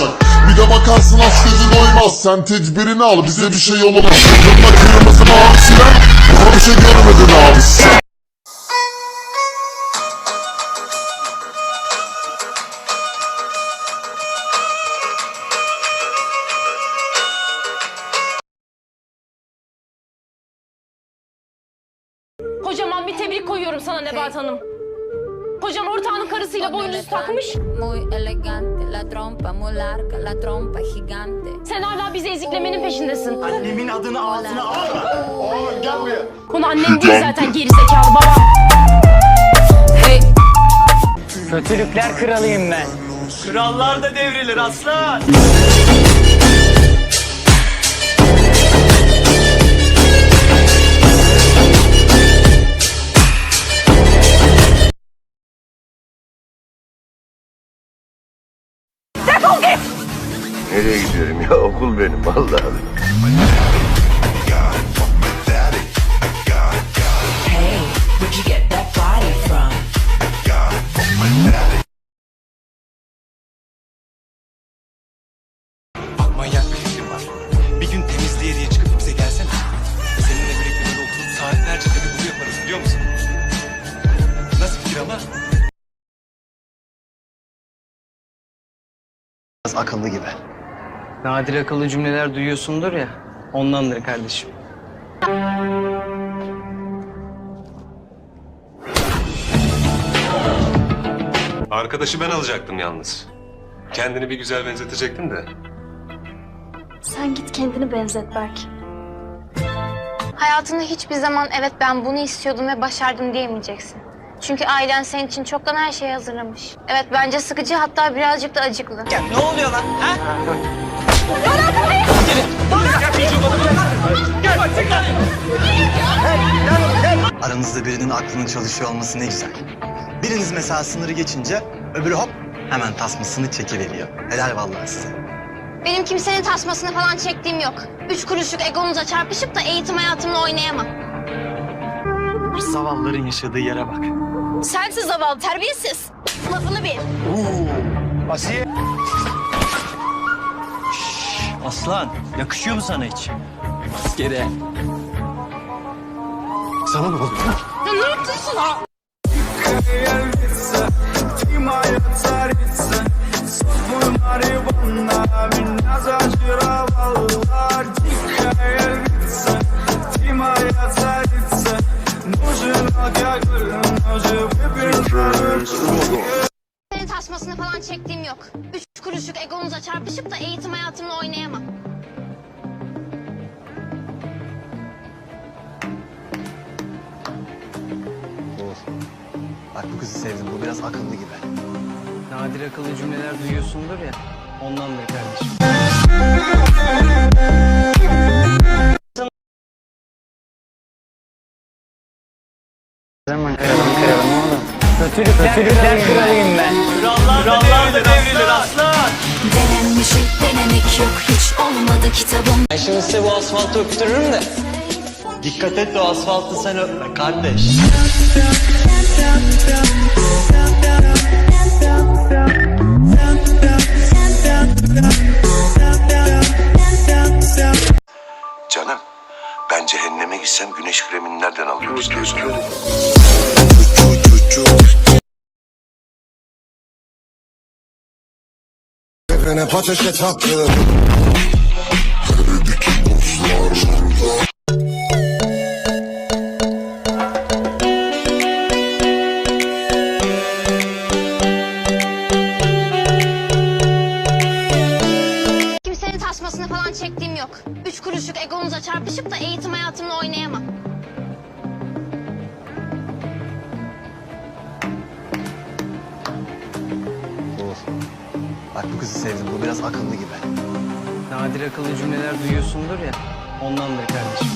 olacak. Bir de bakarsın aç gözü doymaz. Sen tedbirini al bize bir şey olmaz. Yanında kırmızı mavi siren Daha bir şey görmedin abi. Sen Kocaman bir tebrik koyuyorum sana Nebahat Hanım. Kocan ortağının karısıyla boynuz takmış. Muy elegante, la trompa muy larga, la trompa gigante. Sen hala bizi eziklemenin peşindesin. Annemin adını ağzına alma. Oğlum gel buraya Konu annem değil zaten geri zekalı baba. Hey, Kötülükler kralıyım ben. Krallar da devrilir aslan. Nereye gidiyorum ya? Okul benim vallahi. Where'd you get that body from? Bak manyak bir fikrim var. Bir gün temizliğe diye çıkıp Biraz akıllı gibi. Nadir akıllı cümleler duyuyorsundur ya. Ondandır kardeşim. Arkadaşı ben alacaktım yalnız. Kendini bir güzel benzetecektim de. Sen git kendini benzet Berk. Hayatında hiçbir zaman evet ben bunu istiyordum ve başardım diyemeyeceksin. Çünkü ailen senin için çoktan her şeyi hazırlamış. Evet bence sıkıcı hatta birazcık da acıklı. Ya ne oluyor lan? Ha? Aranızda birinin aklının çalışıyor olması ne güzel. Biriniz mesela sınırı geçince öbürü hop hemen tasmasını çekiveriyor. Helal vallahi size. Benim kimsenin tasmasını falan çektiğim yok. Üç kuruşluk egonuza çarpışıp da eğitim hayatımla oynayamam. Zavallıların yaşadığı yere bak. Sensiz zavallı terbiyesiz. Lafını bil. Asiye. Aslan yakışıyor mu sana hiç? Askere. Sana ne oldu? Ya ne yapıyorsun ha? Senin tasmasını falan çektiğim yok. Üç kuruşluk egonuza çarpışıp da eğitim hayatımla oynayamam. Bak bu kızı sevdim. Bu biraz akıllı gibi. Nadir akıllı cümleler duyuyorsundur ya. Ondandır kardeşim. Kötülükler, Kötülükler kralıyım ben. Krallar da devrilir aslan. Denenmiş denemek yok hiç olmadı kitabım. Ben şimdi size bu asfaltı öptürürüm de. Dikkat et de o asfaltı sen öpme kardeş. Canım ben cehenneme gitsem güneş kremini nereden alıyoruz diye soruyorum. Evrene ateşe taktı Kimsenin tasmasını falan çektiğim yok. Üç kuruşluk egonuza çarpışıp da eğitim hayatımla oynayamam. Bu kızı sevdim. Bu biraz akıllı gibi. Nadir akıllı cümleler duyuyorsundur ya. Ondandır kardeşim.